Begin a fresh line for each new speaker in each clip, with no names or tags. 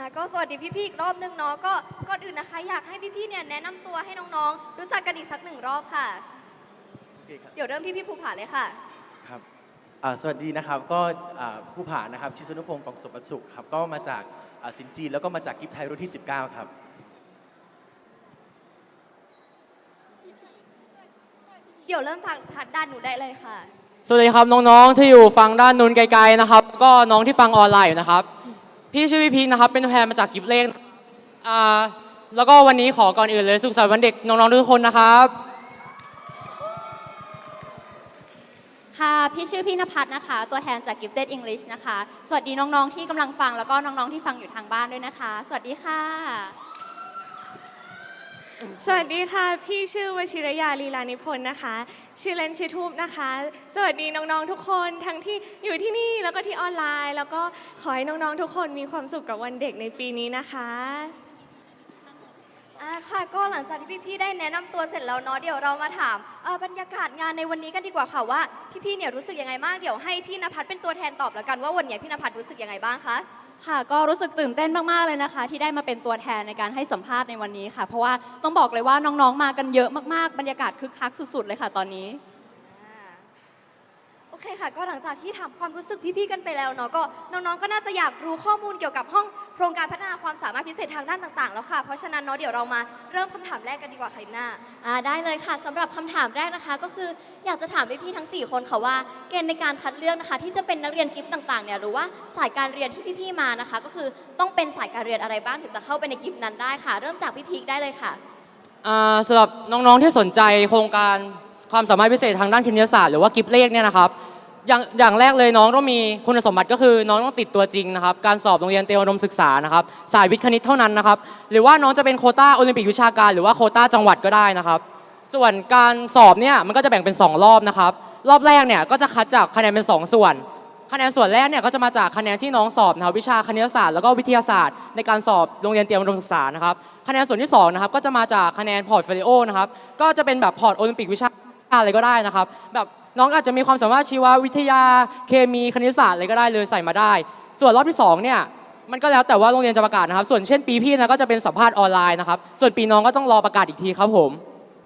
อะก็สวัสดีพี่ๆอีกรอบนึงเนาะก็ก่อนอื่นนะคะ อยากให้พี่ๆเนี่ยแนะนำตัวให้น้องๆ รู้จักกันอีกสักหนึ่งรอบค่ะ
โอเคครับ
เดี๋ยวเริ่มที่พี่ภูผาเลยค่ะ
ครับอ่าสวัสดีนะครับก็อ่าผู้ผ่านนะครับชิสุนุพงศ์กองสมบัติสุขครับก็มาจากอ่าสินจีนแล้วก็มาจากกิฟไทยรุ่นที่ 19 ครับ
เดี๋ยวเริ่มทางทัดด้านหนูได้เลยค่ะ
สวัสดีครับน้องๆที่อยู่ฟังด้านนู้นไกลๆนะครับ ก็น้องที่ฟังออนไลน์อยู่นะครับ พี่ชื่อพี่พีนะครับ เป็นแทนมาจากกิฟเลนอ่าแล้วก็วันนี้ขอก่อนอื่นเลยสุขสันต์วันเด็กน้องๆทุกคนนะครับ
ค่ะ พี่ชื่อพี่นภัสนะคะ ตัวแทนจาก Gifted English นะคะ สวัสดีน้อง ๆ ที่กำลังฟังแล้วก็น้อง ๆ ที่ฟังอยู่ทางบ้านด้วยนะคะ สวัสดีค่ะ
สวัสดีค่ะ พี่ชื่อวชิรยาลีลานิพนธ์นะคะ ชื่อเล่นชื่อทูบนะคะ สวัสดีน้องๆทุกคนทั้งที่อยู่ที่นี่แล้วก็ที่ออนไลน์ แล้วก็ขอให้น้องๆทุกคนมีความสุขกับวันเด็กในปีนี้นะคะ
อ่าค่ะก็หลังจากที่พี่ๆได้แนะนำตัวเสร็จแล้วเนาะเดี๋ยวเรามาถามเอ่อบรรยากาศงานในวันนี้กันดีกว่าค่ะว่าพี่ๆเนี่ยรู้สึกยังไงบ้างเดี๋ยวให้พี่นภัสเป็นตัวแทนตอบแล้วกันว่าวันนี้พี่นภัสรู้สึกยังไงบ้างคะ
ค่ะก็รู้สึกตื่นเต้นมากๆเลยนะคะ ที่ได้มาเป็นตัวแทนในการให้สัมภาษณ์ในวันนี้ค่ะ เพราะว่าต้องบอกเลยว่าน้องๆมากันเยอะมากๆบรรยากาศคึกคักสุด ๆ เลยค่ะตอนนี้
เคค่ะ ก็หลังจากที่ถามความรู้สึกพี่ๆกันไปแล้วเนาะก็น้องๆก็น่าจะอยากรู้ข้อมูลเกี่ยวกับห้องโครงการพัฒนาความสามารถพิเศษทางด้านต่างๆ แล้วค่ะเพราะฉะนั้นเนาะเดี๋ยวเรามาเริ่มคำถามแรกกันดีกว่าค่ะอินน่า
อ่าได้เลยค่ะสำหรับคำถามแรกนะคะ ก็คืออยากจะถามพี่ๆทั้ง 4 คนค่ะว่าเกณฑ์ในการคัดเลือกนะคะ ที่จะเป็นนักเรียนกิฟต์ต่างๆเนี่ยหรือว่าสายการเรียนที่พี่ๆมานะคะ ก็คือต้องเป็นสายการเรียนอะไรบ้างถึงจะเข้าไปในกิฟต์นั้นได้ค่ะ เริ่มจากพี่พีคได้เลยค่ะ
อ่าสำหรับน้องๆที่สนใจโครงการ ความสามารถพิเศษทางด้านคณิตศาสตร์หรือว่ากิฟเลขเนี่ยนะครับอย่างอย่างแรกเลยน้องต้องมีคุณสมบัติก็คือน้องต้องติดตัวจริงนะครับการสอบโรงเรียนเตรียมอุดมศึกษานะครับสายวิทย์คณิตเท่านั้นนะครับหรือว่าน้องจะเป็นโคต้าโอลิมปิกวิชาการ หรือว่าโคต้าจังหวัดก็ได้นะครับ ส่วนการสอบเนี่ยมันก็จะแบ่งเป็น 2 รอบนะครับรอบแรกเนี่ยก็จะคัดจากคะแนนเป็น 2 ส่วน คะแนนส่วนแรกเนี่ยก็จะมาจากคะแนนที่น้องสอบนะครับวิชาคณิตศาสตร์แล้วก็วิทยาศาสตร์ ในการสอบโรงเรียนเตรียมอุดมศึกษานะครับคะแนนส่วนที่สองนะครับก็จะมาจากคะแนนพอร์ตโฟลิโอนะครับก็จะเป็นแบบพอร์ตโอลิมปิกวิชา อะไรก็ได้นะครับ แบบน้องอาจจะมีความสามารถชีววิทยาเคมีคณิตศาสตร์อะไรก็ได้เลยใส่มาได้ ส่วนรอบที่สองเนี่ยมันก็แล้วแต่ว่าโรงเรียนจะประกาศนะครับ ส่วนเช่นปีพี่นะก็จะเป็นสัมภาษณ์ออนไลน์นะครับ ส่วนปีน้องก็ต้องรอประกาศอีกทีครับผม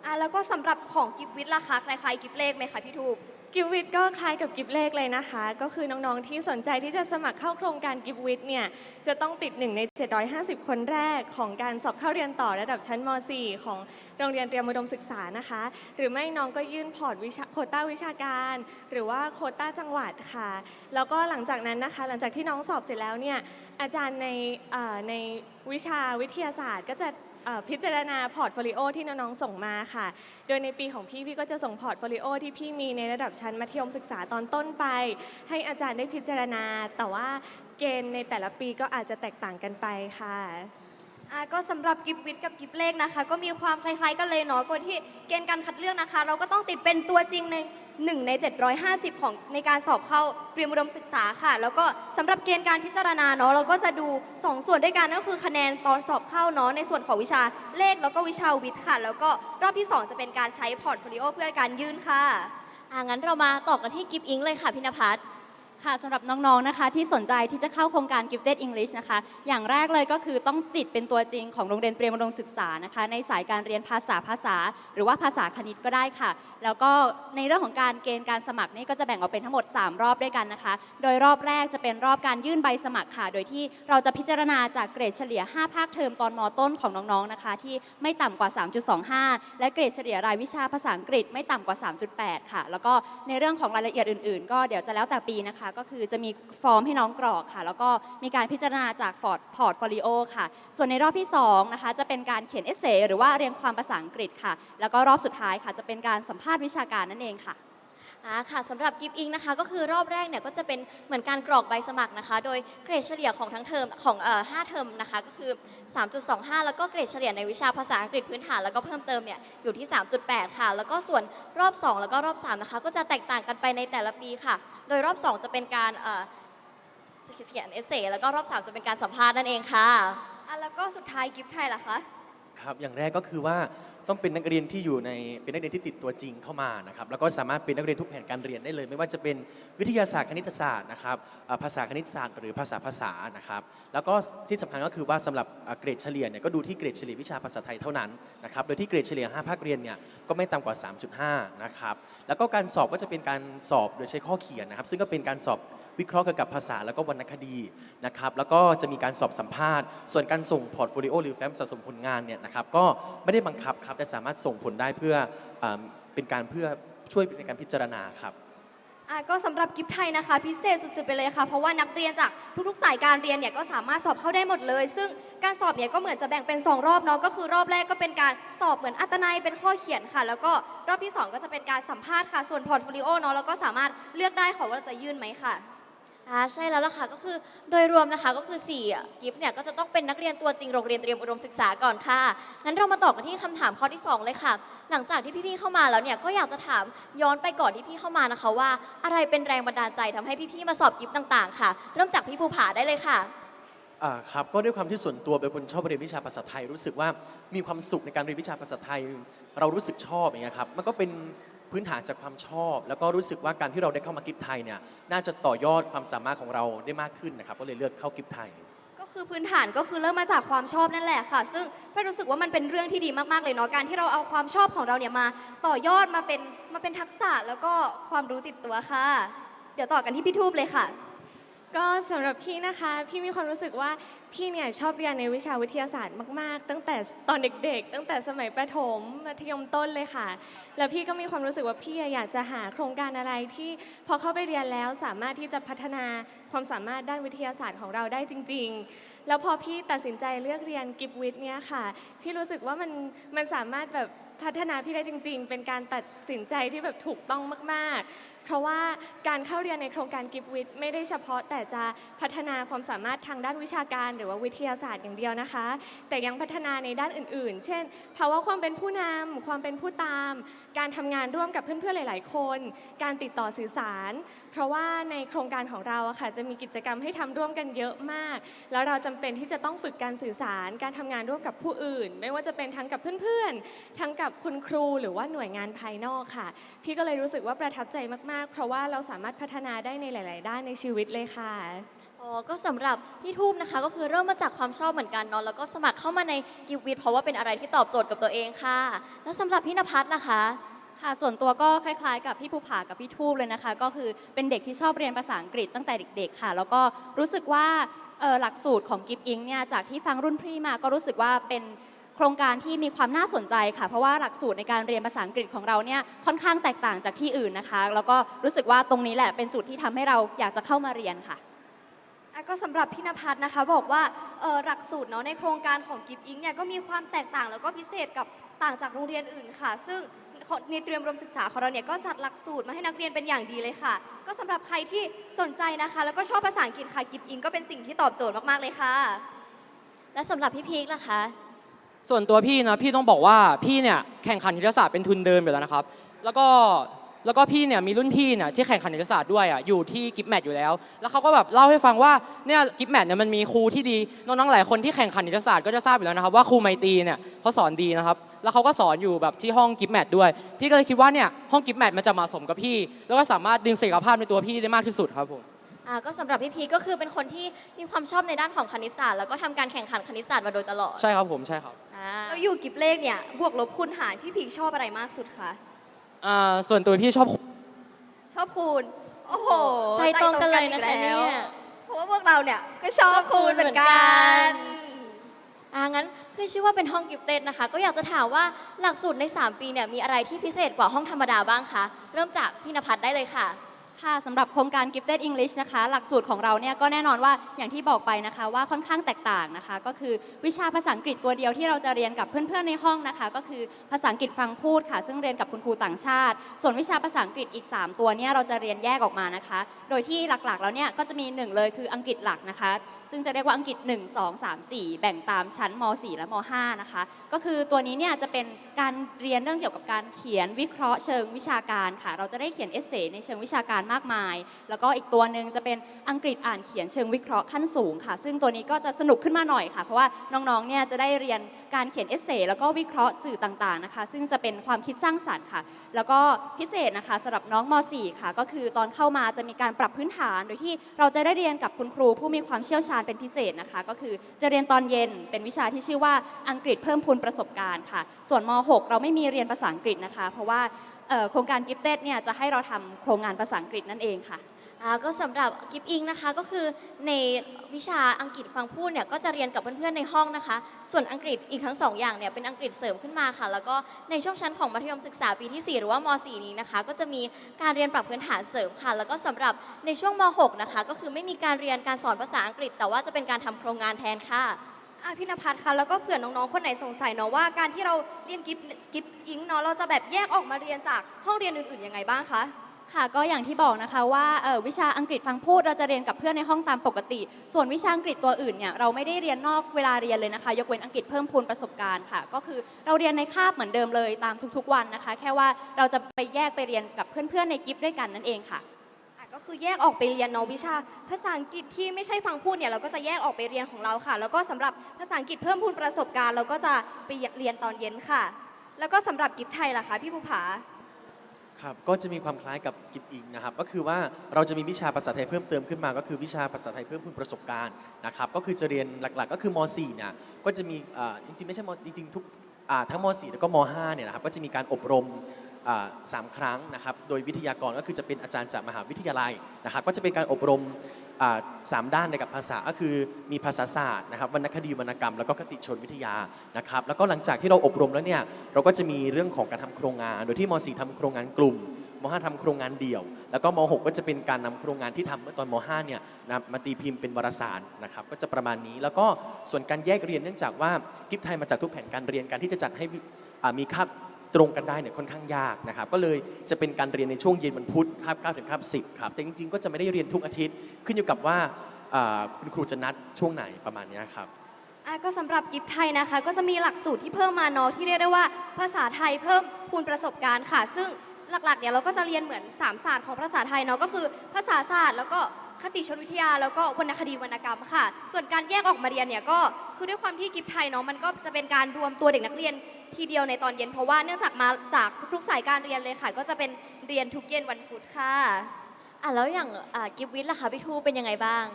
อะแล้วก็สำหรับของกิฟวิทย์ล่ะคะคล้ายๆกิฟเลขไหมคะพี่ทูบ
กิฟวิทก็คล้ายกับกิฟเลขเลยนะคะ ก็คือน้องๆที่สนใจที่จะสมัครเข้าโครงการกิฟวิทเนี่ยจะต้องติดหนึ่งใน 750 คนแรกของการสอบเข้าเรียนต่อระดับชั้นม .4 ของโรงเรียนเตรียมอุดมศึกษานะคะ หรือไม่น้องก็ยื่นพอร์ตวิชาโคต้าวิชาการ หรือว่าโคต้าจังหวัดค่ะ แล้วก็หลังจากนั้นนะคะ หลังจากที่น้องสอบเสร็จแล้วเนี่ยอาจารย์ในในวิชาวิทยาศาสตร์ก็จะ เอ่อพิจารณาพอร์ตโฟลิโอที่น้องๆส่งมาค่ะ โดยในปีของพี่พี่ก็จะส่งพอร์ตโฟลิโอที่พี่มีในระดับชั้นมัธยมศึกษาตอนต้นไป ให้อาจารย์ได้พิจารณา แต่ว่าเกณฑ์ในแต่ละปีก็อาจจะแตกต่างกันไปค่ะ
อ่าก็สำหรับกิฟวิทย์กับกิฟเลขนะคะ ก็มีความคล้ายๆกันเลยเนาะก่อนที่เกณฑ์การคัดเลือกนะคะ เราก็ต้องติดเป็นตัวจริงในหนึ่งใน 750 ของในการสอบเข้าเตรียมอุดมศึกษาค่ะ แล้วก็สำหรับเกณฑ์การพิจารณาเนาะเราก็จะดู 2 ส่วนด้วยกันก็คือคะแนนตอนสอบเข้าเนาะในส่วนของวิชาเลขแล้วก็วิชาวิทย์ค่ะ แล้วก็รอบที่ 2 จะเป็นการใช้พอร์ตโฟลิโอเพื่อการยื่นค่ะ
อ่างั้นเรามาต่อกันที่กิฟอิงเลยค่ะพี่นภัส
ค่ะสำหรับน้องๆ นะคะ ที่สนใจที่จะเข้าโครงการ Gifted English นะคะ อย่างแรกเลยก็คือต้องติดเป็นตัวจริงของโรงเรียนเตรียมอุดมศึกษานะคะ ในสายการเรียนภาษาภาษา หรือว่าภาษาคณิตก็ได้ค่ะ แล้วก็ในเรื่องของการเกณฑ์การสมัครนี่ก็จะแบ่งออกเป็นทั้งหมด 3 รอบด้วยกันนะคะ โดยรอบแรกจะเป็นรอบการยื่นใบสมัครค่ะ โดยที่เราจะพิจารณาจากเกรดเฉลี่ย 5 ภาคเทอมตอนมต้นของน้องๆ นะคะ ที่ไม่ต่ำกว่า 3.25 และเกรดเฉลี่ยรายวิชาภาษาอังกฤษไม่ต่ำกว่า 3.8 ค่ะ แล้วก็ในเรื่องของรายละเอียดอื่น ๆ ก็เดี๋ยวจะแล้วแต่ปีนะคะก็คือจะมีฟอร์มให้น้องกรอกค่ะ แล้วก็มีการพิจารณาจากฟอร์ดพอร์ตโฟลิโอค่ะ ส่วนในรอบที่2นะคะจะเป็นการเขียนเอเซหรือว่าเรียงความภาษาอังกฤษค่ะ แล้วก็รอบสุดท้ายค่ะ จะเป็นการสัมภาษณ์วิชาการนั่นเองค่ะ
อ่าค่ะสำหรับกิฟอิงนะคะ ก็คือรอบแรกเนี่ยก็จะเป็นเหมือนการกรอกใบสมัครนะคะ โดยเกรดเฉลี่ยของทั้งเทอมของเอ่อห้าเทอมนะคะ ก็คือ 3.25 แล้วก็เกรดเฉลี่ยในวิชาภาษาอังกฤษพื้นฐานแล้วก็เพิ่มเติมเนี่ยอยู่ที่ 3.8 ค่ะ แล้วก็ส่วนรอบ 2 แล้วก็รอบ 3 นะคะ ก็จะแตกต่างกันไปในแต่ละปีค่ะ โดยรอบ 2 จะเป็นการเอ่อเขียนเอเซแล้วก็รอบ 3 จะเป็นการสัมภาษณ์นั่นเองค่ะ
อะแล้วก็สุดท้ายกิฟไทยล่ะคะ
ครับ อย่างแรกก็คือว่า ต้องเป็นนักเรียนที่อยู่ในเป็นนักเรียนที่ติดตัวจริงเข้ามานะครับแล้วก็สามารถเป็นนักเรียนทุกแผนการเรียนได้เลย ไม่ว่าจะเป็นวิทยาศาสตร์คณิตศาสตร์นะครับภาษาคณิตศาสตร์หรือภาษาภาษานะครับแล้วก็ที่สำคัญก็คือว่าสำหรับเกรดเฉลี่ยเนี่ยก็ดูที่เกรดเฉลี่ยวิชาภาษาไทยเท่านั้นนะครับโดยที่เกรดเฉลี่ย 5 ภาคเรียนเนี่ยก็ไม่ต่ำกว่า 3.5นะครับแล้วก็การสอบก็จะเป็นการสอบโดยใช้ข้อเขียนนะครับซึ่งก็เป็นการสอบ วิเคราะห์เกี่ยวกับภาษาแล้วก็วรรณคดีนะครับแล้วก็จะมีการสอบสัมภาษณ์ ส่วนการส่งพอร์ตโฟลิโอหรือแฟ้มสะสมผลงานเนี่ยนะครับก็ไม่ได้บังคับครับแต่สามารถส่งผลได้เพื่ออเป็นการเพื่อช่วยในการพิจารณาครับ
อะก็สำหรับกิฟไทยนะคะ พิเศษสุดๆไปเลยค่ะ เพราะว่านักเรียนจากทุกๆสายการเรียนเนี่ยก็สามารถสอบเข้าได้หมดเลย ซึ่งการสอบเนี่ยก็เหมือนจะแบ่งเป็น 2 รอบเนาะก็คือรอบแรกก็เป็นการสอบเหมือนอัตนัยเป็นข้อเขียนค่ะ แล้วก็รอบที่ 2 ก็จะเป็นการสัมภาษณ์ค่ะ ส่วนพอร์ตโฟลิโอเนาะเราก็สามารถเลือกได้ค่ะว่าเราจะยื่นไหมค่ะ
อ่าใช่แล้วล่ะค่ะก็คือโดยรวมนะคะก็คือ4อ่กิฟต์เนี่ยก็จะต้องเป็นนักเรียนตัวจริงโรงเรียนเตรียมอุดมศึกษาก่อนค่ะงั้นเรามาต่อกันที่คำถามข้อที่ 2 เลยค่ะ หลังจากที่พี่ๆเข้ามาแล้วเนี่ยก็อยากจะถามย้อนไปก่อนที่พี่เข้ามานะคะว่า อะไรเป็นแรงบันดาลใจทำให้พี่ๆมาสอบกิฟต์ต่างๆ ค่ะ เริ่มจากพี่ภูผาได้เลยค่ะ
อ่าครับก็ด้วยความที่ส่วนตัวเป็นคนชอบเรียนวิชาภาษาไทยรู้สึกว่ามีความสุขในการเรียนวิชาภาษาไทย เรารู้สึกชอบอย่างเงี้ยครับมันก็เป็น พื้นฐานจากความชอบ แล้วก็รู้สึกว่าการที่เราได้เข้ามากิฟไทยเนี่ยน่าจะต่อยอดความสามารถของเราได้มากขึ้นนะครับก็เลยเลือกเข้ากิฟไทย
ก็คือพื้นฐานก็คือเริ่มมาจากความชอบนั่นแหละค่ะ ซึ่งพี่รู้สึกว่ามันเป็นเรื่องที่ดีมากๆเลยเนาะการที่เราเอาความชอบของเราเนี่ยมา ต่อยอดมาเป็นมาเป็นทักษะแล้วก็ความรู้ติดตัวค่ะ เดี๋ยวต่อกันที่พี่ทูบเลยค่ะ
ก็สำหรับพี่นะคะ พี่มีความรู้สึกว่าพี่เนี่ยชอบเรียนในวิชาวิทยาศาสตร์มากๆ ตั้งแต่ตอนเด็กๆ ตั้งแต่สมัยประถมมัธยมต้นเลยค่ะ แล้วพี่ก็มีความรู้สึกว่าพี่อยากจะหาโครงการอะไรที่พอเข้าไปเรียนแล้วสามารถที่จะพัฒนาความสามารถด้านวิทยาศาสตร์ของเราได้จริง ๆ แล้วพอพี่ตัดสินใจเลือกเรียนกิฟวิทย์เนี่ยค่ะ พี่รู้สึกว่ามันมันสามารถแบบ พัฒนาพี่ได้จริง ๆ เป็นการตัดสินใจที่แบบถูกต้องมาก ๆ เพราะว่าการเข้าเรียนในโครงการกิฟวิทไม่ได้เฉพาะแต่จะพัฒนาความสามารถทางด้านวิชาการ หรือว่าวิทยาศาสตร์อย่างเดียวนะคะ แต่ยังพัฒนาในด้านอื่น ๆ เช่น ภาวะความเป็นผู้นำความเป็นผู้ตาม การทำงานร่วมกับเพื่อนๆหลาย ๆ คน การติดต่อสื่อสาร เพราะว่าในโครงการของเราอะค่ะจะมีกิจกรรมให้ทำร่วมกันเยอะมาก แล้วเราจำเป็นที่จะต้องฝึกการสื่อสาร การทำงานร่วมกับผู้อื่น ไม่ว่าจะเป็นทั้งกับเพื่อนๆทั้งกับคุณครูหรือว่าหน่วยงานภายนอกค่ะ พี่ก็เลยรู้สึกว่าประทับใจมากๆ เพราะว่าเราสามารถพัฒนาได้ในหลาย ๆ ด้านในชีวิตเลยค่ะ
อ๋อก็สำหรับพี่ทูบนะคะก็คือเริ่มมาจากความชอบเหมือนกันเนาะแล้วก็สมัครเข้ามาในกิฟวิทเพราะว่าเป็นอะไรที่ตอบโจทย์กับตัวเองค่ะ แล้วสำหรับพี่นภัสล่ะคะ
ค่ะส่วนตัวก็คล้ายๆ กับพี่ภูผากับพี่ทูบเลยนะคะ ก็คือเป็นเด็กที่ชอบเรียนภาษาอังกฤษตั้งแต่เด็ก ๆ ค่ะ แล้วก็รู้สึกว่าเอ่อหลักสูตรของกิฟอิงเนี่ยจากที่ฟังรุ่นพี่มาก็รู้สึกว่าเป็น โครงการที่มีความน่าสนใจค่ะ เพราะว่าหลักสูตรในการเรียนภาษาอังกฤษของเราเนี่ยค่อนข้างแตกต่างจากที่อื่นนะคะ แล้วก็รู้สึกว่าตรงนี้แหละเป็นจุดที่ทำให้เราอยากจะเข้ามาเรียนค่ะ
อะก็สำหรับพี่นภัสนะคะบอกว่าเอ่อหลักสูตรเนาะในโครงการของกิฟอิงเนี่ยก็มีความแตกต่างแล้วก็พิเศษกับต่างจากโรงเรียนอื่นค่ะ ซึ่งในเตรียมอุดมศึกษาของเราเนี่ยก็จัดหลักสูตรมาให้นักเรียนเป็นอย่างดีเลยค่ะ ก็สำหรับใครที่สนใจนะคะ แล้วก็ชอบภาษาอังกฤษค่ะกิฟอิงก็เป็นสิ่งที่ตอบโจทย์มากๆเลยค่ะ
และสำหรับพี่พีคล่ะคะ
ส่วนตัวพี่นะพี่ต้องบอกว่าพี่เนี่ยแข่งขันคณิตศาสตร์เป็นทุนเดิมอยู่แล้วนะครับ แล้วก็แล้วก็พี่เนี่ยมีรุ่นพี่เนี่ยที่แข่งขันคณิตศาสตร์ด้วยอะอยู่ที่กิฟแมทอยู่แล้ว แล้วเขาก็แบบเล่าให้ฟังว่าเนี่ยกิฟแมทเนี่ยมันมีครูที่ดีน้องๆหลายคนที่แข่งขันคณิตศาสตร์ก็จะทราบอยู่แล้วนะครับว่าครูไมตรีเนี่ยเขาสอนดีนะครับแล้วเขาก็สอนอยู่แบบที่ห้องกิฟแมทด้วย พี่ก็เลยคิดว่าเนี่ยห้องกิฟแมทมันจะเหมาะสมกับพี่ แล้วก็สามารถดึงศักยภาพในตัวพี่ได้มากที่สุดครับผม
อ่าก็สำหรับพี่พีคก็คือเป็นคนที่มีความชอบในด้านของคณิตศาสตร์แล้วก็ทำการแข่งขันคณิตศาสตร์มาโดยตลอด
ใช่ครับผมใช่ครับ
อ่า
แล้วอยู่กิฟเลขเนี่ย บวกลบคูณหารพี่พีคชอบอะไรมากสุดคะ
อ่าส่วนตัวพี่ชอบ
ชอบคูณ โอ้โห
ใจตรงกันเลย
อี
นะคะ
แว
เนี่ย
เพราะว่าพวกเราเนี่ยก็ชอบคูณเหมือนกัน
อ่างั้นขึ้นชื่อว่าเป็นห้องกิฟเต็ดนะคะ ก็อยากจะถามว่าหลักสูตรใน 3 ปีเนี่ยมีอะไรที่พิเศษกว่าห้องธรรมดาบ้างคะ เริ่มจากพี่นภัสได้เลยค่ะ
ค่ะสำหรับโครงการ Gifted English นะคะ หลักสูตรของเราเนี่ยก็แน่นอนว่าอย่างที่บอกไปนะคะว่าค่อนข้างแตกต่างนะคะ ก็คือวิชาภาษาอังกฤษตัวเดียวที่เราจะเรียนกับเพื่อนๆในห้องนะคะ ก็คือภาษาอังกฤษฟังพูดค่ะ ซึ่งเรียนกับคุณครูต่างชาติ ส่วนวิชาภาษาอังกฤษอีก 3 ตัวเนี่ยเราจะเรียนแยกออกมานะคะ โดยที่หลักๆ แล้วเนี่ยก็จะมีหนึ่งเลยคืออังกฤษหลักนะคะ ซึ่งจะเรียกว่าอังกฤษ 1 2 3 4 แบ่งตามชั้นม .4 และม .5 นะคะ ก็คือตัวนี้เนี่ยจะเป็นการเรียนเรื่องเกี่ยวกับการเขียนวิเคราะห์เชิงวิชาการค่ะ เราจะได้เขียนเอเซในเชิงวิชาการมากมาย แล้วก็อีกตัวหนึ่งจะเป็นอังกฤษอ่านเขียนเชิงวิเคราะห์ขั้นสูงค่ะ ซึ่งตัวนี้ก็จะสนุกขึ้นมาหน่อยค่ะ เพราะว่าน้องๆเนี่ยจะได้เรียนการเขียนเอเซแล้วก็วิเคราะห์สื่อต่างๆนะคะ ซึ่งจะเป็นความคิดสร้างสรรค์ค่ะ แล้วก็พิเศษนะคะสำหรับน้องม .4 ค่ะ ก็คือตอนเข้ามาจะมีการปรับพื้นฐาน โดยที่เราจะได้เรียนกับคุณครูผู้มีความเชี่ยวชาญเป็นพิเศษนะคะ ก็คือจะเรียนตอนเย็นเป็นวิชาที่ชื่อว่าอังกฤษเพิ่มพูนประสบการณ์ค่ะ ส่วนม .6 เราไม่มีเรียนภาษาอังกฤษนะคะ เพราะว่า โครงการกิฟเต็ดเนี่ยจะให้เราทำโครงงานภาษาอังกฤษนั่นเองค่ะ
อ่าก็สำหรับกิฟอิงนะคะก็คือในวิชาอังกฤษฟังพูดเนี่ยก็จะเรียนกับเพื่อนๆในห้องนะคะ ส่วนอังกฤษอีกทั้งสองอย่างเนี่ยเป็นอังกฤษเสริมขึ้นมาค่ะ แล้วก็ในช่วงชั้นของมัธยมศึกษาปีที่ 4 หรือว่าม .4 นี้นะคะ ก็จะมีการเรียนปรับพื้นฐานเสริมค่ะ แล้วก็สำหรับในช่วงม .6 นะคะ ก็คือไม่มีการเรียนการสอนภาษาอังกฤษ แต่ว่าจะเป็นการทำโครงงานแทนค่ะ
อะพี่นภัสคะแล้วก็เผื่อน้องๆคนไหนสงสัยเนาะว่าการที่เราเรียนกิฟกิฟอิงเนาะเราจะแบบแยกออกมาเรียนจากห้องเรียนอื่นๆยังไงบ้างคะ
ค่ะก็อย่างที่บอกนะคะว่าเอ่อวิชาอังกฤษฟังพูดเราจะเรียนกับเพื่อนในห้องตามปกติ ส่วนวิชาอังกฤษตัวอื่นเนี่ยเราไม่ได้เรียนนอกเวลาเรียนเลยนะคะ ยกเว้นอังกฤษเพิ่มพูนประสบการณ์ค่ะ ก็คือเราเรียนในคาบเหมือนเดิมเลยตามทุกๆวันนะคะ แค่ว่าเราจะไปแยกไปเรียนกับเพื่อนๆในกิฟด้วยกันนั่นเองค่ะ
อะ ก็คือแยกออกไปเรียนเนาะวิชา ภาษาอังกฤษที่ไม่ใช่ฟังพูดเนี่ยเราก็จะแยกออกไปเรียนของเราค่ะ แล้วก็สำหรับภาษาอังกฤษเพิ่มพูนประสบการณ์ เราก็จะไปเรียนตอนเย็นค่ะ แล้วก็สำหรับกิฟไทยล่ะคะพี่ภูผา
ครับก็จะมีความคล้ายกับกิฟอิงนะครับ ก็คือว่าเราจะมีวิชาภาษาไทยเพิ่มเติมขึ้นมา ก็คือวิชาภาษาไทยเพิ่มพูนประสบการณ์นะครับ ก็คือจะเรียนหลักๆ ก็คือม .4 เนี่ยก็จะมีจริงๆไม่ใช่มจริงๆทุกทั้งม .4 แล้วก็ม .5 เนี่ยนะครับก็จะมีการอบรม สามครั้งนะครับโดยวิทยากรก็คือจะเป็นอาจารย์จากมหาวิทยาลัยนะครับก็จะเป็นการอบรมสามด้านในกับภาษาก็คือมีภาษาศาสตร์นะครับวรรณคดีวรรณกรรม แล้วก็คติชนวิทยานะครับแล้วก็หลังจากที่เราอบรมแล้วเนี่ยเราก็จะมีเรื่องของการทำโครงงาน โดยที่ม .4 ทำโครงงานกลุ่มม .5 ทำโครงงานเดี่ยว แล้วก็ม .6 ก็จะเป็นการนำโครงงานที่ทำเมื่อตอนม .5 เนี่ยมาตีพิมพ์เป็นวารสารนะครับก็จะประมาณนี้ แล้วก็ส่วนการแยกเรียนเนื่องจากว่ากิฟไทยมาจากทุกแผนการเรียนการที่จะจัดให้มีคาบ ตรงกันได้เนี่ยค่อนข้างยากนะครับ ก็เลยจะเป็นการเรียนในช่วงเย็นวันพุธคาบ9ถึงคาบ10ครับแต่จริงๆ ก็จะไม่ได้เรียนทุกอาทิตย์ ขึ้นอยู่กับว่าคุณครูจะนัดช่วงไหนประมาณนี้ครับ
ก็สำหรับกิฟไทยนะคะ ก็จะมีหลักสูตรที่เพิ่มมาเนาะที่เรียกได้ว่าภาษาไทยเพิ่มพูนประสบการณ์ค่ะ ซึ่งหลักๆเนี่ยเราก็จะเรียนเหมือนสามศาสตร์ของภาษาไทยเนาะก็คือ ภาษาศาสตร์แล้วก็คติชนวิทยาแล้วก็วรรณคดีวรรณกรรมค่ะ ส่วนการแยกออกมาเรียนเนี่ยก็คือด้วยความที่กิฟไทยเนาะมันก็จะเป็นการรวมตัวเด็กนักเรียน ทีเดียวในตอนเย็นเพราะว่าเนื่องจากมาจากทุกๆสายการเรียนเลยค่ะ ก็จะเป็นเรียนทุกเย็นวันพุธค่ะ
อะแล้วอย่างอ่ากิฟวิทย์ล่ะคะพี่ทูเป็นยังไงบ้าง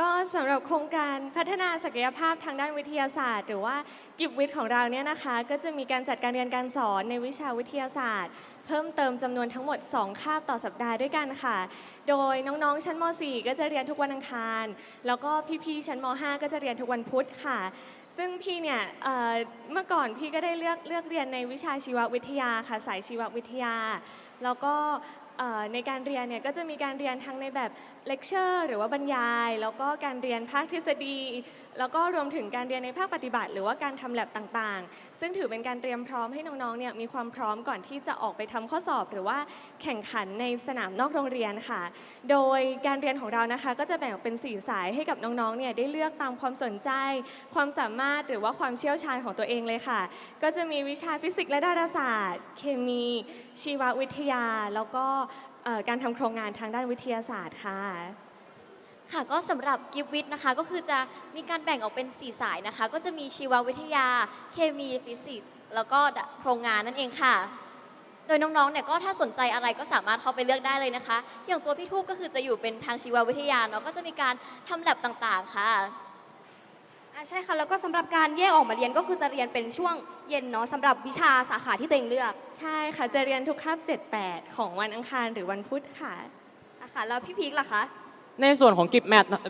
ก็สำหรับโครงการพัฒนาศักยภาพทางด้านวิทยาศาสตร์ หรือว่ากิฟวิทย์ของเราเนี่ยนะคะ ก็จะมีการจัดการเรียนการสอนในวิชาวิทยาศาสตร์ เพิ่มเติมจำนวนทั้งหมด 2 คาบต่อสัปดาห์ด้วยกันค่ะ โดยน้องๆชั้นม .4 ก็จะเรียนทุกวันอังคาร แล้วก็พี่ๆชั้นม .5 ก็จะเรียนทุกวันพุธค่ะ ซึ่งพี่เนี่ยเอ่อเมื่อก่อนพี่ก็ได้เลือกเลือกเรียนในวิชาชีววิทยาค่ะสายชีววิทยา แล้วก็เอ่อในการเรียนเนี่ยก็จะมีการเรียนทั้งในแบบเลคเชอร์หรือว่าบรรยาย แล้วก็การเรียนภาคทฤษฎี แล้วก็รวมถึงการเรียนในภาคปฏิบัติ หรือว่าการทำแลบต่างๆ ซึ่งถือเป็นการเตรียมพร้อมให้น้องๆเนี่ยมีความพร้อมก่อนที่จะออกไปทำข้อสอบ หรือว่าแข่งขันในสนามนอกโรงเรียนค่ะ โดยการเรียนของเรานะคะ ก็จะแบ่งออกเป็น 4 สายให้กับน้องๆเนี่ยได้เลือกตามความสนใจ ความสามารถหรือว่าความเชี่ยวชาญของตัวเองเลยค่ะ ก็จะมีวิชาฟิสิกส์และดาราศาสตร์ เคมี ชีววิทยา แล้วก็เอ่อการทำโครงงานทางด้านวิทยาศาสตร์ค่ะ
ค่ะก็สำหรับกิฟวิทย์นะคะ ก็คือจะมีการแบ่งออกเป็น 4 สายนะคะ ก็จะมีชีววิทยา เคมีฟิสิกส์แล้วก็โครงงานนั่นเองค่ะ โดยน้องๆเนี่ยก็ถ้าสนใจอะไรก็สามารถเข้าไปเลือกได้เลยนะคะ อย่างตัวพี่ทูบก็คือจะอยู่เป็นทางชีววิทยาเนาะก็จะมีการทำแลบต่างๆค่ะ
อะใช่ค่ะ แล้วก็สำหรับการแยกออกมาเรียนก็คือจะเรียนเป็นช่วงเย็นเนาะสำหรับวิชาสาขาที่ตัวเองเลือก
ใช่ค่ะ จะเรียนทุกคาบ7-8 ของวันอังคารหรือวันพุธค่ะ
อะค่ะ แล้วพี่พีคล่ะคะ
ในส่วนของกิฟแมทนะ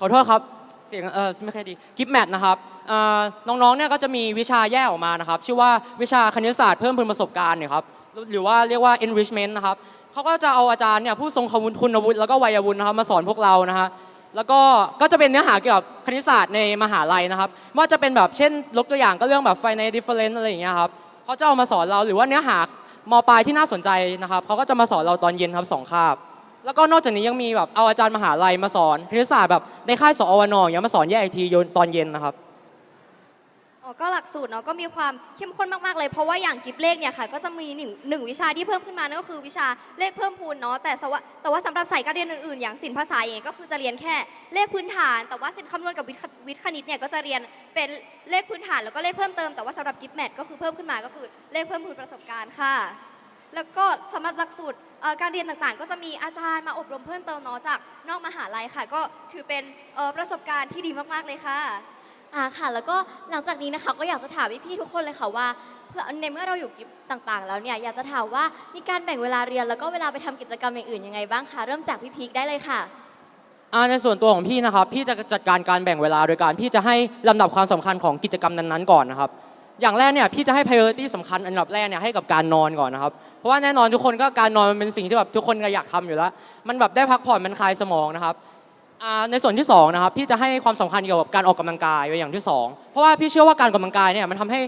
ขอโทษครับ เสียงเออไม่ค่อยดีกิฟแมทนะครับเอ่อน้องๆเนี่ยก็จะมีวิชาแยกออกมานะครับ ชื่อว่าวิชาคณิตศาสตร์เพิ่มพูนประสบการณ์เนี่ยครับหรือว่าเรียกว่า enrichment นะครับเขาก็จะเอาอาจารย์เนี่ยผู้ทรงคุณวุฒิแล้วก็วัยวุฒินะครับมาสอนพวกเรานะฮะ แล้วก็ก็จะเป็นเนื้อหาเกี่ยวกับคณิตศาสตร์ในมหาลัยนะครับ ว่าจะเป็นแบบเช่นยกตัวอย่างก็เรื่องแบบไฟในดิฟเฟอเรนซ์อะไรอย่างเงี้ยครับเขาจะเอามาสอนเราหรือว่าเนื้อหามปลายที่น่าสนใจนะครับเขาก็จะมาสอนเราตอนเย็นครับสองคาบแล้วก็นอกจากนี้ยังมีแบบเอาอาจารย์มหาลัยมาสอนคณิตศาสตร์แบบในค่ายสอวนอย่างมาสอนแยกไอทีโยนตอนเย็นนะครับ
อ๋อก็หลักสูตรเนาะก็มีความเข้มข้นมากๆเลย เพราะว่าอย่างกิฟเลขเนี่ยค่ะ ก็จะมีหนึ่งหนึ่งวิชาที่เพิ่มขึ้นมานั่นก็คือวิชาเลขเพิ่มพูนเนาะแต่สวะแต่ว่าสำหรับสายการเรียนอื่นๆ อย่างศิลปภาษาอย่างเงี้ยก็คือจะเรียนแค่เลขพื้นฐาน แต่ว่าศิลป์คำนวณกับวิทย์ควิทย์คณิตเนี่ยก็จะเรียนเป็นเลขพื้นฐานแล้วก็เลขเพิ่มเติมแต่ว่าสำหรับกิฟแมทก็คือเพิ่มขึ้นมาก็คือเลขเพิ่มพูนประสบการณ์ค่ะ แล้วก็สำหรับหลักสูตรเอ่อการเรียนต่างๆ ก็จะมีอาจารย์มาอบรมเพิ่มเติมเนาะจากนอกมหาลัยค่ะ ก็ถือเป็นเอ่อประสบการณ์ที่ดีมากๆเลยค่ะ
อ่าค่ะ แล้วก็หลังจากนี้นะคะ ก็อยากจะถามพี่ๆทุกคนเลยค่ะว่าเพื่อในเมื่อเราอยู่กิฟต่างๆ แล้วเนี่ยอยากจะถามว่ามีการแบ่งเวลาเรียนแล้วก็เวลาไปทำกิจกรรมอย่างอื่นยังไงบ้างคะเริ่มจากพี่พีคได้เลยค่ะ
อ่าในส่วนตัวของพี่นะครับพี่จะจัดการการแบ่งเวลาโดยการพี่จะให้ลำดับความสำคัญของกิจกรรมนั้นๆก่อนนะครับ อย่างแรกเนี่ยพี่จะให้ priority สำคัญอันดับแรกเนี่ยให้กับการนอนก่อนนะครับ เพราะว่าแน่นอนทุกคนก็การนอนมันเป็นสิ่งที่แบบทุกคนก็อยากทำอยู่แล้ว มันแบบได้พักผ่อนมันคลายสมองนะครับ อ่าในส่วนที่สองนะครับพี่จะให้ความสำคัญเกี่ยวกับการออกกำลังกายไว้อย่างที่สองเพราะว่าพี่เชื่อว่าการออกกำลังกายเนี่ยมันทำให้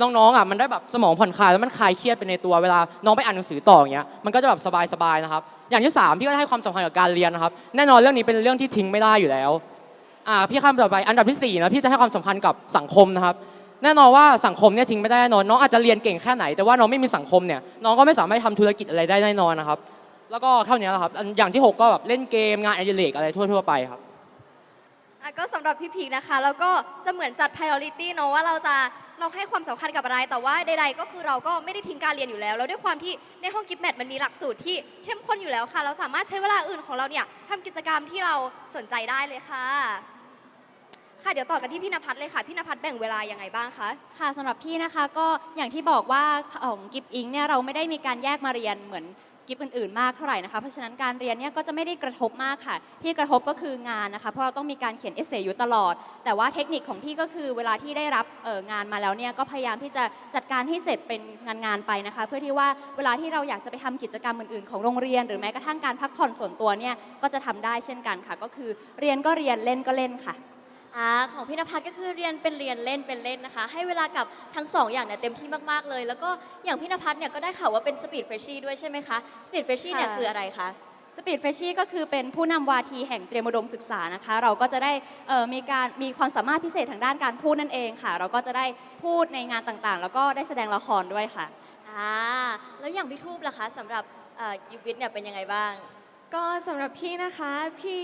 น้องๆอะมันได้แบบสมองผ่อนคลายแล้วมันคลายเครียดไปในตัวเวลาน้องไปอ่านหนังสือต่ออย่างเงี้ยมันก็จะแบบสบายๆนะครับอย่างที่สามพี่ก็ให้ความสำคัญกับการเรียนนะครับแน่นอนเรื่องนี้เป็นเรื่องที่ทิ้งไม่ได้อยู่แล้วอ่าพี่ข้ามต่อไปอันดับที่4นะพี่จะให้ความสำคัญกับสังคมนะครับแน่นอนว่าสังคมเนี่ยทิ้งไม่ได้แน่นอนน้องอาจจะเรียนเก่งแค่ไหนแต่ว่าน้องไม่มีสังคมเนี่ยน้องก็ไม่สามารถทำธุรกิจอะไรได้แน่นอนนะครับ แล้วก็เท่านี้แหละครับอันอย่างที่ 6 ก็แบบเล่นเกมงานอดิเรกอะไรทั่วๆไปครับ
อะก็สำหรับพี่พีคนะคะ แล้วก็จะเหมือนจัด priority เนอะว่าเราจะเราให้ความสำคัญกับอะไร แต่ว่าใดๆก็คือเราก็ไม่ได้ทิ้งการเรียนอยู่แล้ว แล้วด้วยความที่ในห้องกิฟแมทมันมีหลักสูตรที่เข้มข้นอยู่แล้วค่ะ เราสามารถใช้เวลาอื่นของเราเนี่ยทำกิจกรรมที่เราสนใจได้เลยค่ะ ค่ะเดี๋ยวต่อกันที่พี่นภัสเลยค่ะ พี่นภัสแบ่งเวลายังไงบ้างคะ
ค่ะสำหรับพี่นะคะก็อย่างที่บอกว่าของกิฟอิงเนี่ยเราไม่ได้มีการแยกมาเรียนเหมือน กิฟอื่นๆ มากเท่าไหร่นะคะเพราะฉะนั้นการเรียนเนี่ยก็จะไม่ได้กระทบมากค่ะ ที่กระทบก็คืองานนะคะ เพราะเราต้องมีการเขียนเอเซยอยู่ตลอด แต่ว่าเทคนิคของพี่ก็คือเวลาที่ได้รับงานมาแล้วเนี่ยก็พยายามที่จะจัดการให้เสร็จเป็นงานๆไปนะคะ เพื่อที่ว่าเวลาที่เราอยากจะไปทำกิจกรรมอื่นๆ ของโรงเรียน หรือแม้กระทั่งการพักผ่อนส่วนตัวเนี่ยก็จะทำได้เช่นกันค่ะ ก็คือเรียนก็เรียนเล่นก็เล่นค่ะ
อ่าของพี่นภัสก็คือเรียนเป็นเรียนเล่นเป็นเล่นนะคะ ให้เวลากับทั้งสองอย่างเนี่ยเต็มที่มากๆเลย แล้วก็อย่างพี่นภัสเนี่ยก็ได้ข่าวว่าเป็นสปีดเฟรชชี่ด้วยใช่ไหมคะสปีดเฟรชชี่เนี่ย
ค่ะ
คืออะไรคะ
สปีดเฟรชชี่ก็คือเป็นผู้นำวาทีแห่งเตรียมอุดมศึกษานะคะ เราก็จะได้เอ่อมีการมีความสามารถพิเศษทางด้านการพูดนั่นเองค่ะ เราก็จะได้พูดในงานต่างๆ แล้วก็ได้แสดงละครด้วยค่ะ
อ่าแล้วอย่างพี่ทูบล่ะคะสำหรับเอ่อกิฟวิทเนี่ยเป็นยังไงบ้าง
ก็สำหรับพี่นะคะ พี่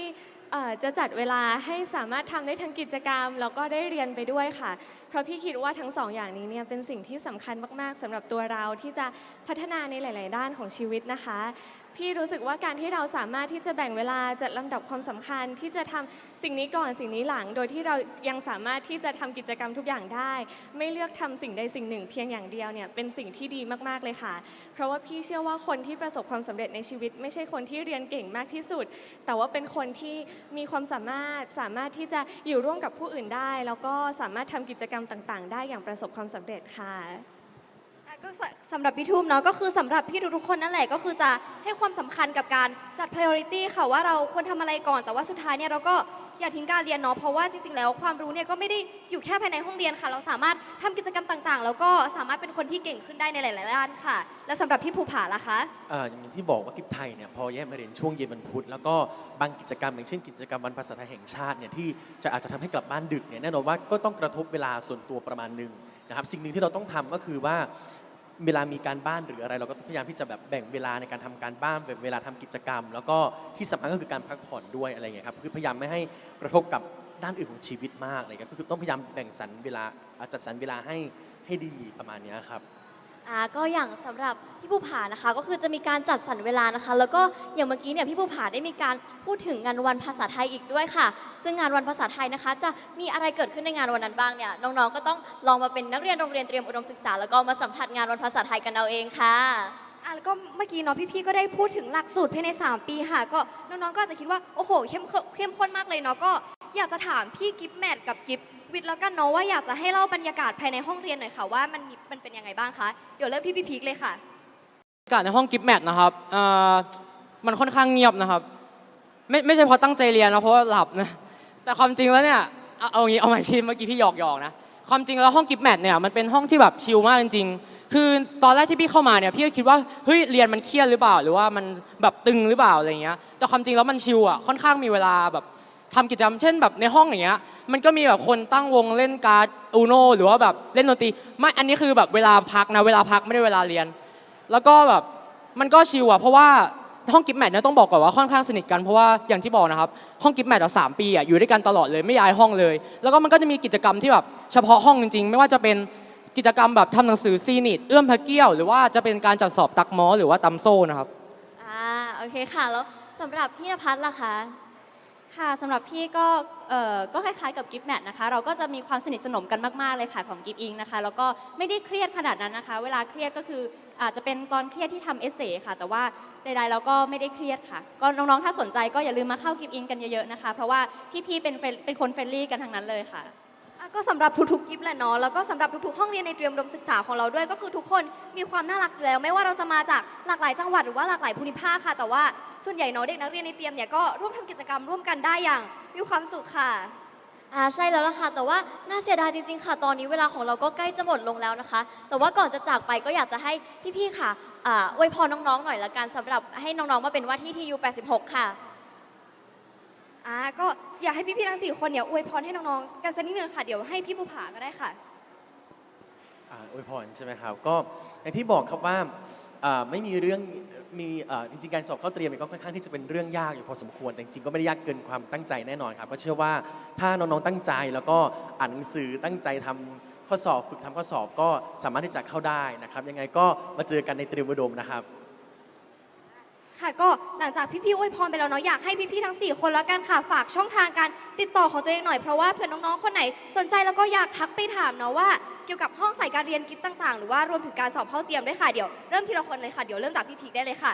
เอ่อจะจัดเวลาให้สามารถทำได้ทั้งกิจกรรม แล้วก็ได้เรียนไปด้วยค่ะ เพราะพี่คิดว่าทั้งสองอย่างนี้เนี่ยเป็นสิ่งที่สำคัญมาก ๆสำหรับตัวเราที่จะพัฒนาในหลาย ๆ ด้านของชีวิตนะคะ พี่รู้สึกว่าการที่เราสามารถที่จะแบ่งเวลาจัดลำดับความสำคัญที่จะทำสิ่งนี้ก่อนสิ่งนี้หลัง โดยที่เรายังสามารถที่จะทำกิจกรรมทุกอย่างได้ ไม่เลือกทำสิ่งใดสิ่งหนึ่งเพียงอย่างเดียวเนี่ยเป็นสิ่งที่ดีมากๆเลยค่ะ เพราะว่าพี่เชื่อว่าคนที่ประสบความสำเร็จในชีวิต ไม่ใช่คนที่เรียนเก่งมากที่สุด แต่ว่าเป็นคนที่มีความสามารถสามารถที่จะอยู่ร่วมกับผู้อื่นได้ แล้วก็สามารถทำกิจกรรมต่าง ๆ ได้อย่างประสบความสำเร็จค่ะ
อะ ก็สสำหรับพี่ทูมเนาะก็คือสำหรับพี่ทุกๆคนนั่นแหละก็คือจะให้ความสำคัญกับการจัด priority ค่ะว่าเราควรทำอะไรก่อนแต่ว่าสุดท้ายเนี่ยเราก็อย่าทิ้งการเรียนเนาะเพราะว่าจริงๆแล้วความรู้เนี่ยก็ไม่ได้อยู่แค่ภายในห้องเรียนค่ะ เราสามารถทำกิจกรรมต่างๆ แล้วก็สามารถเป็นคนที่เก่งขึ้นได้ในหลายๆด้านค่ะ และสำหรับพี่ภูผาล่ะคะ
อ่าอย่างที่บอกว่ากิฟไทยเนี่ยพอแยกมาเรียนช่วงเย็นวันพุธแล้วก็บางกิจกรรมอย่างเช่นกิจกรรมวันภาษาไทยแห่งชาติเนี่ยที่จะอาจจะทำให้กลับบ้านดึกเนี่ยแน่นอนว่าก็ต้องกระทบเวลาส่วนตัวประมาณหนึ่งนะครับสิ่งหนึ่งที่เราต้องทำก็คือว่า เวลามีการบ้านหรืออะไร เราก็ต้องพยายามที่จะแบบแบ่งเวลาในการทำการบ้านแบ่งเวลาทำกิจกรรม แล้วก็ที่สำคัญก็คือการพักผ่อนด้วยอะไรเงี้ยครับคือพยายามไม่ให้กระทบกับด้านอื่นของชีวิตมากอะไรเงี้ยก็คือต้องพยายามแบ่งสรรเวลาจัดสรรเวลาให้ให้ดีประมาณเนี้ยครับ
อ่าก็อย่างสำหรับพี่ภูผานะคะ ก็คือจะมีการจัดสรรเวลานะคะ แล้วก็อย่างเมื่อกี้เนี่ยพี่ภูผาได้มีการพูดถึงงานวันภาษาไทยอีกด้วยค่ะ ซึ่งงานวันภาษาไทยนะคะ จะมีอะไรเกิดขึ้นในงานวันนั้นบ้างเนี่ยน้องๆก็ต้องลองมาเป็นนักเรียนโรงเรียนเตรียมอุดมศึกษา แล้วก็มาสัมผัสงานวันภาษาไทยกันเอาเองค่ะ
อะแล้วก็เมื่อกี้เนาะพี่ๆ ก็ได้พูดถึงหลักสูตรภายใน 3 ปีค่ะ ก็น้องๆ ก็อาจจะคิดว่า โอ้โห เข้มเข้มข้นมากเลยเนาะ ก็ อยากจะถามพี่กิฟแมทกับกิฟวิทย์แล้วกันเนาะว่าอยากจะให้เล่าบรรยากาศภายในห้องเรียนหน่อยค่ะว่ามันมีมันเป็นยังไงบ้างคะเดี๋ยวเริ่มที่พี่พีคเลยค่ะ
บรรยากาศในห้องกิฟแมทนะครับเอ่อมันค่อนข้างเงียบนะครับ ไม่ไม่ใช่เพราะตั้งใจเรียนนะเพราะว่าหลับนะ แต่ความจริงแล้วเนี่ยเอาเอางี้เอาใหม่ที่เมื่อกี้พี่หยอกหยอกนะ ความจริงแล้วห้องกิฟแมทเนี่ยมันเป็นห้องที่แบบชิลมากจริงๆ คือตอนแรกที่พี่เข้ามาเนี่ยพี่ก็คิดว่าเฮ้ยเรียนมันเครียดหรือเปล่า หรือว่ามันแบบตึงหรือเปล่าอะไรเงี้ย แต่ความจริงแล้วมันชิลอะค่อนข้างมีเวลาแบบ ทำกิจกรรมเช่นแบบในห้องอย่างเงี้ยมันก็มีแบบคนตั้งวงเล่นการ์ดอูโนหรือว่าแบบเล่นดนตรีไม่อันนี้คือแบบเวลาพักนะเวลาพักไม่ได้เวลาเรียน แล้วก็แบบมันก็ชิลอะเพราะว่าห้องกิฟต์แมทเนี่ยต้องบอกก่อนว่าค่อนข้างสนิทกันเพราะว่าอย่างที่บอกนะครับห้องกิฟต์แมทอะสามปีอะอยู่ด้วยกันตลอดเลยไม่ย้ายห้องเลย แล้วก็มันก็จะมีกิจกรรมที่แบบเฉพาะห้องจริงๆ ไม่ว่าจะเป็นกิจกรรมแบบทำหนังสือซีนิตเอื้อมพระเกี้ยว หรือว่าจะเป็นการจัดสอบตักมอหรือว่าตำโซ่นะครับ
อ่าโอเคค่ะ แล้วสำหรับพี่นภัสล่ะคะ
ค่ะสำหรับพี่ก็เอ่อก็คล้ายๆกับกิฟแมทนะคะ เราก็จะมีความสนิทสนมกันมากๆเลยค่ะของกิฟอิงนะคะ แล้วก็ไม่ได้เครียดขนาดนั้นนะคะ เวลาเครียดก็คืออาจจะเป็นตอนเครียดที่ทำเอเซ่ค่ะ แต่ว่าใดๆเราก็ไม่ได้เครียดค่ะ ก็น้องๆถ้าสนใจก็อย่าลืมมาเข้ากิฟอิงกันเยอะๆนะคะ เพราะว่าพี่ๆเป็นเฟรนเป็นคนเฟรนลี่กันทั้งนั้นเลยค่ะ
ก็สำหรับทุกๆกิฟต์แหละเนาะแล้วก็สำหรับทุกๆห้องเรียนในเตรียมดมศึกษาของเราด้วย ก็คือทุกคนมีความน่ารักแล้ว ไม่ว่าเราจะมาจากหลากหลายจังหวัดหรือว่าหลากหลายภูมิภาคค่ะ แต่ว่าส่วนใหญ่เนาะเด็กนักเรียนในเตรียมเนี่ยก็ร่วมทำกิจกรรมร่วมกันได้อย่างมีความสุขค่ะ
อ่าใช่แล้วล่ะค่ะ แต่ว่าน่าเสียดายจริงๆค่ะ ตอนนี้เวลาของเราก็ใกล้จะหมดลงแล้วนะคะ แต่ว่าก่อนจะจากไปก็อยากจะให้พี่ๆค่ะอ่าอวยพรน้องๆหน่อยละกันสำหรับให้น้องๆมาเป็นว่าที่ทียู86 ค่ะ
อ่าก็อยากให้พี่ๆทั้งสี่คนเนี่ยอวยพรให้น้องๆกันสักนิดนึงค่ะ เดี๋ยวให้พี่ภูผาก็ได้ค่ะ
อ่าอวยพรใช่ไหมครับ ก็อย่างที่บอกครับว่าอ่าไม่มีเรื่องมีอ่าจริงๆการสอบเข้าเตรียมเนี่ยก็ค่อนข้างที่จะเป็นเรื่องยากอยู่พอสมควรแต่จริงๆก็ไม่ได้ยากเกินความตั้งใจแน่นอนครับก็เชื่อว่าถ้าน้องๆตั้งใจแล้วก็อ่านหนังสือตั้งใจทำข้อสอบฝึกทำข้อสอบก็สามารถที่จะเข้าได้นะครับ ยังไงก็มาเจอกันในเตรียมอุดมนะครับ
ค่ะก็หลังจากพี่ๆอวยพรไปแล้วเนาะอยากให้พี่ๆทั้ง 4 คนแล้วกันค่ะฝากช่องทางการติดต่อของตัวเองหน่อยเพราะว่าเผื่อน้องๆคนไหนสนใจแล้วก็อยากทักไปถามเนาะว่าเกี่ยวกับห้องใส่การเรียนกิฟต์ต่างๆ หรือว่ารวมถึงการสอบเข้าเตรียมด้วยค่ะเดี๋ยวเริ่มทีละคนเลยค่ะเดี๋ยวเริ่มจากพี่พีคได้เลยค่ะ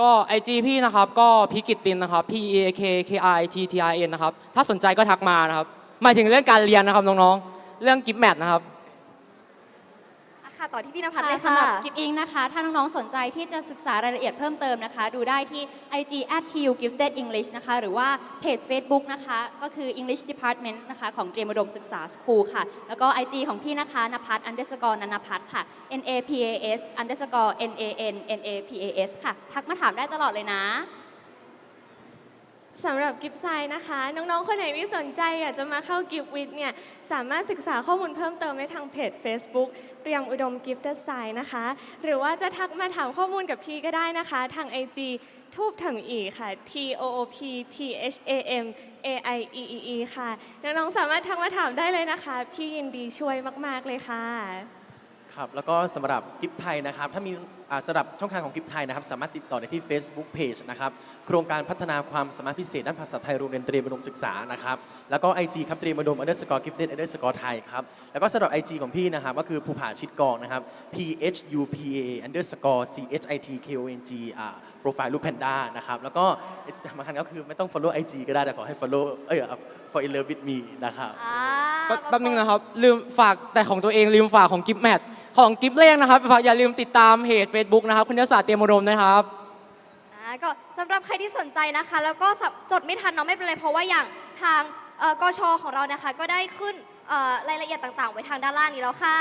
ก็ไอจีพี่นะครับก็พิกิตตินนะครับ P E A K K I T T I N นะครับถ้าสนใจก็ทักมานะครับหมายถึงเรื่องการเรียนนะครับน้องๆเรื่องกิฟต์แมทนะครับ
ค่ะ ต่อที่พี่นภัส
ค่ะ
เลย
สำห
ค่ะ
รับกิฟอิงนะคะ ถ้าน้องๆ สนใจที่จะศึกษารายละเอียดเพิ่มเติมนะคะ ดูได้ที่ IG at tu gifted english นะคะ หรือว่าเพจ Facebook นะคะ ก็คือ English Department นะคะ ของเตรียมอุดมศึกษา School ค่ะ แล้วก็ IG ของพี่นะคะนภัส underscore นันพัฒน์ค่ะ N A P A S underscore N A N N A P A S ค่ะ ทักมาถามได้ตลอดเลยนะ
สำหรับกิฟต์ไซน์นะคะ น้อง ๆ คนไหนที่สนใจอยากจะมาเข้ากิฟต์วิทเนี่ยสามารถศึกษาข้อมูลเพิ่มเติมได้ทางเพจ Facebook เตรียมอุดมกิฟต์ไซน์นะคะ หรือว่าจะทักมาถามข้อมูลกับพี่ก็ได้นะคะ ทาง IG ทูบถมอีค่ะ T O O P T H A M A I E E E ค่ะ น้อง ๆ สามารถทักมาถามได้เลยนะคะ พี่ยินดีช่วยมาก ๆ เลยค่ะ
ครับแล้วก็สำหรับกิฟไทยนะครับถ้ามีอ่าสำหรับช่องทางของกิฟไทยนะครับสามารถติดต่อได้ที่ Facebook Page นะครับโครงการพัฒนาความสามารถพิเศษด้านภาษาไทยโรงเรียนเตรียมอุดมศึกษานะครับแล้วก็ IG ครับเตรียมอุดม underscore gifted underscore ไทยครับแล้วก็สำหรับ IG ของพี่นะครับก็คือภูผาชิดกองนะครับ P H U P A underscore C H I T K O N G อ่าโปรไฟล์รูปแพนด้านะครับแล้วก็สำคัญก็คือไม่ต้อง follow IG ก็ได้แต่ขอให้ follow เอ้ย for in love with me นะครับ
อ่า
แป๊บแป๊บนึงนะครับ ลืมฝากแต่ของตัวเองลืมฝากของกิฟต์แมท ของกิฟต์เลขนะครับฝากอย่าลืมติดตามเพจ Facebook นะครับคุณยศาสตร์เตรียมอุดมนะครับ
อ่าก็สำหรับใครที่สนใจนะคะ แล้วก็สับจดไม่ทันเนาะไม่เป็นไร เพราะว่าอย่างทางเอ่อกชของเรานะคะ ก็ได้ขึ้นเอ่อรายละเอียดต่างๆ ไว้ทางด้านล่างนี้แล้วค่ะ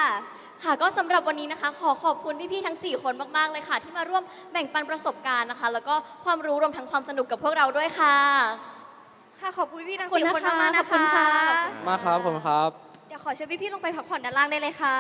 ค่ะก็สำหรับวันนี้นะคะ ขอขอบคุณพี่ๆทั้ง 4 คนมากๆเลยค่ะ ที่มาร่วมแบ่งปันประสบการณ์นะคะ แล้วก็ความรู้รวมทั้งความสนุกกับพวกเราด้วยค่ะ
ค่ะขอบคุณพี่ๆทั้ง
ขอบคุณ
สี่คน
นะคะ
มากๆนะ
ขอบคุณ
คะ
ค่ะ
มาครับผมครับ
เดี๋ยวขอเชิญพี่ๆลงไปพักผ่อนด้านล่างได้เลยค่ะ